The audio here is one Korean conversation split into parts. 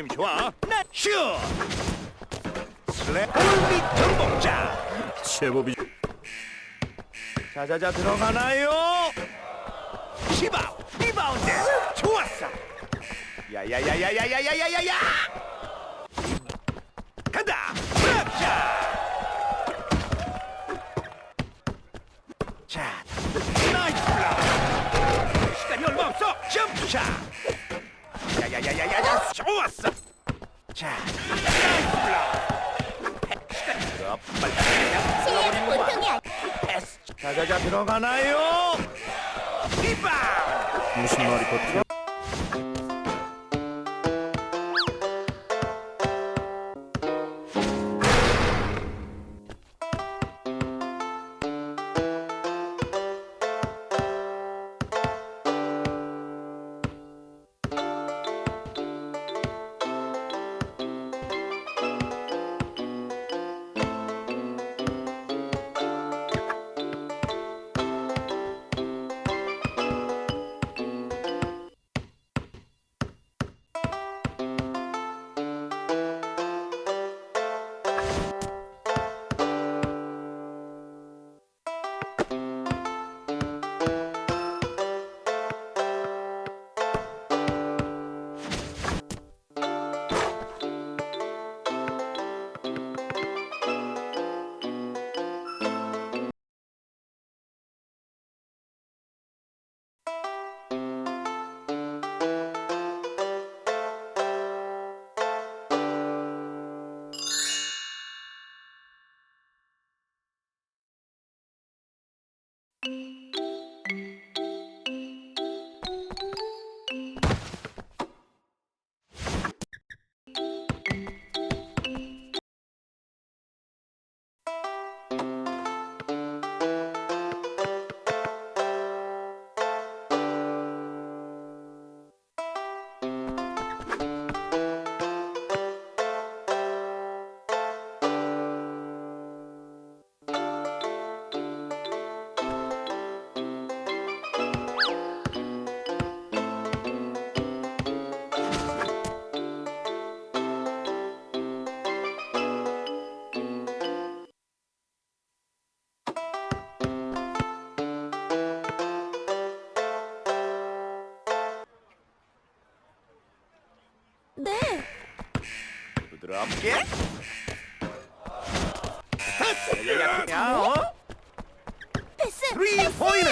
움직임 좋아? 나슈! 슬랩 골밑 정복자 제법이 자자자 들어가나요? 시바 리바운드. 좋았어. 야야야야야야야야야야 간다. 블락샷 자 나이스 블락 시간이 얼마 없어. 점프샷 야야야야야야. 좋았어. 자 들어 빨리 실력은 보통이 아니 패스. 자자자 들어가나요? 리바운드. 무슨 말이 버텨? you 부드럽게 스타트 야야야 어? 패스 패스. 포인트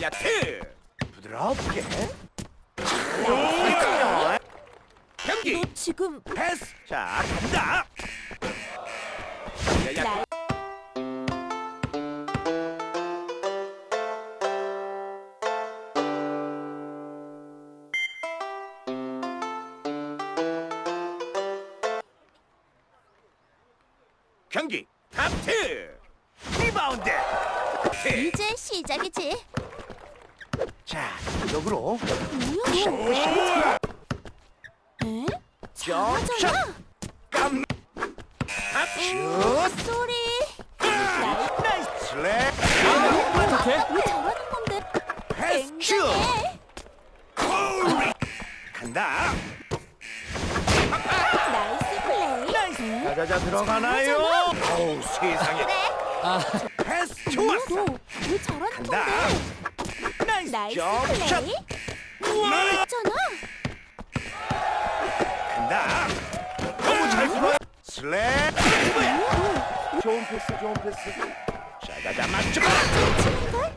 야야 투 부드럽게. 오, 경기. 너 지금 패스. 자 간다. 야야 경기 탑투 리바운드 트 이제 시작이지. 자, 이쪽으로. 뭐야? 에? 잘하잖아. 깜. 오, 슛. 쏘리. 나이스 슬랩. 왜 저러는 건데? 패스 슛. 굉장해. 간다. 자자자 들어가나요? 어우 세상에. 그래. 패스 좋았어. 너왜 저러는 간다. 건데? 나이스 나이스 점샷. 플레이. 나이스. 했잖아. 간다. 너무 잘 풀어. 슬랩. 좋은 패스, 좋은 패스. 자자자 맞춰. 치는 걸?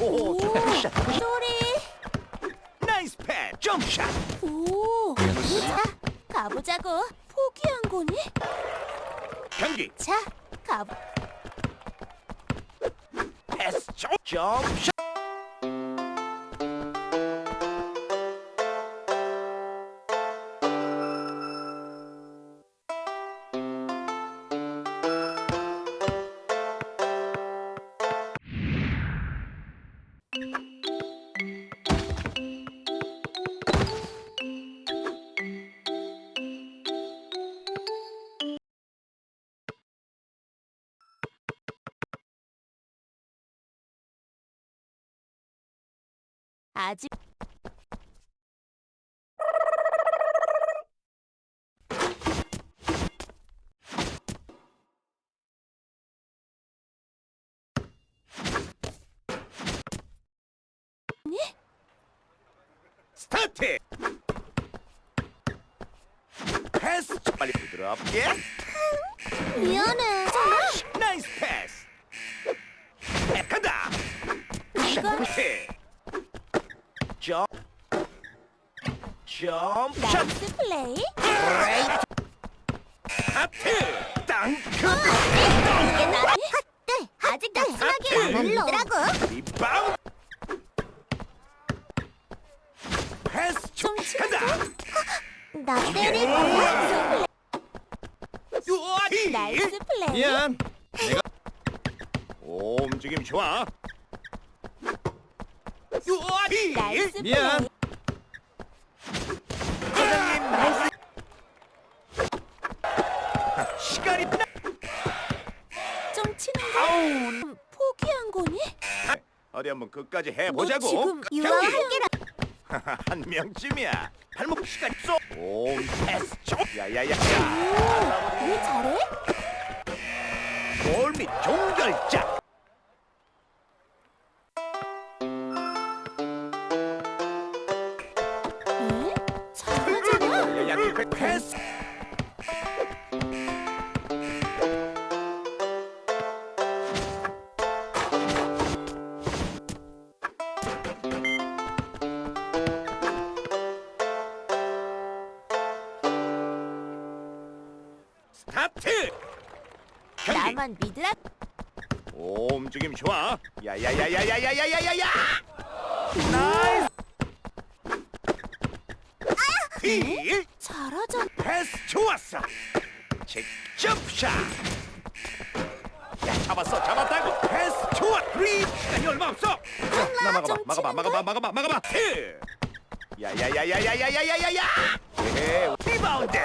오. 쏘리. 나이스 패스. 점샷. 오. 자, 가보자고. 포기한 거니? 경기. 자, 가보. 패스. 점- 점샷. 아직 스타트. 패스. 빨리 부드럽게. 미안해. 자, 나이스 패스. 에, 간다. 이건. 점샷. 나이스 플레이. 브레이크. 하트. 땅크. 이게 나. 네, 아직 낙심하기 아, 안 하려고. 리바운드. 패스. 좀 간다. 나 때릴 거야. 히. 나이스 플레이. 미안. 내가 오, 움직임 좋아. 히. 나이스 미안. 플레이. 사장님 나이스. 시간이 나. 좀 치는 거. 아우. 포기한 거니? 어디 한번 끝까지 너 해보자고. 지금 경기. 유아한계라. 한 명쯤이야. 발목 시간 쏘. 오, 패스 좀. 야야야. 왜 잘해? 골밑 종결자. 나만 믿으라. 오, 움직임 좋아. 야야야야야야야야야야. 나이스. 히. 잘하잖아. 패스 좋았어. 직접 샷. 야 잡았어 잡았다고. 패스 좋아. 프리. 시간이 얼마 없어. 나 막아봐 좀 막아봐 막아봐 막아봐 막아봐. 히. 야야야야야야야야야야. 예. 리바운드.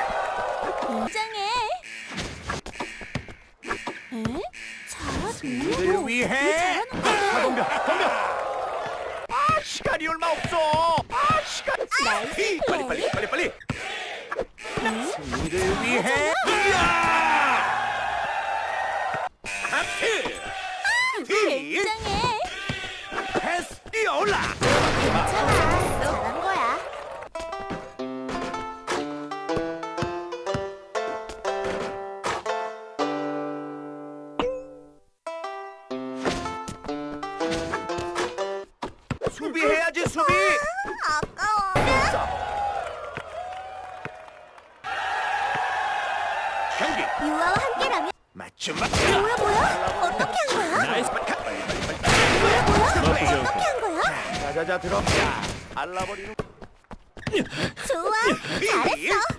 굉장해. 에? 잘하지. 이를 위해. 잘하는 거야. 덤벼 덤벼. 아 시간이 얼마 없어. 아 시간. 나이스 히. 빨리 플레이. 빨리 빨리 빨리. 응? 승리를 위해. 이야. 경기 유아와 함께라면 맞춤 맞춤. 뭐야 뭐야? 어떻게 한 거야? 나이스 빨리. 뭐야 뭐야? 어떻게 한 거야? 자자자 들어. 자, 알라버리는. 좋아. 잘했어.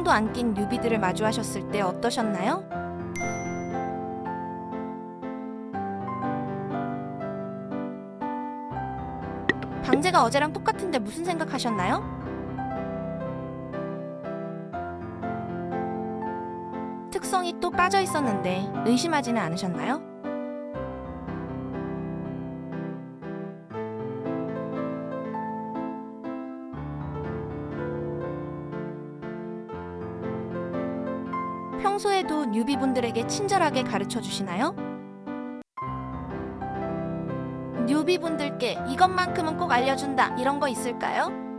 특성도 안 낀 뉴비들을 마주하셨을 때 어떠셨나요? 방제가 어제랑 똑같은데 무슨 생각하셨나요? 특성이 또 빠져 있었는데 의심하지는 않으셨나요? 뉴비분들에게 친절하게 가르쳐 주시나요? 뉴비분들께 이것만큼은 꼭 알려준다 이런 거 있을까요?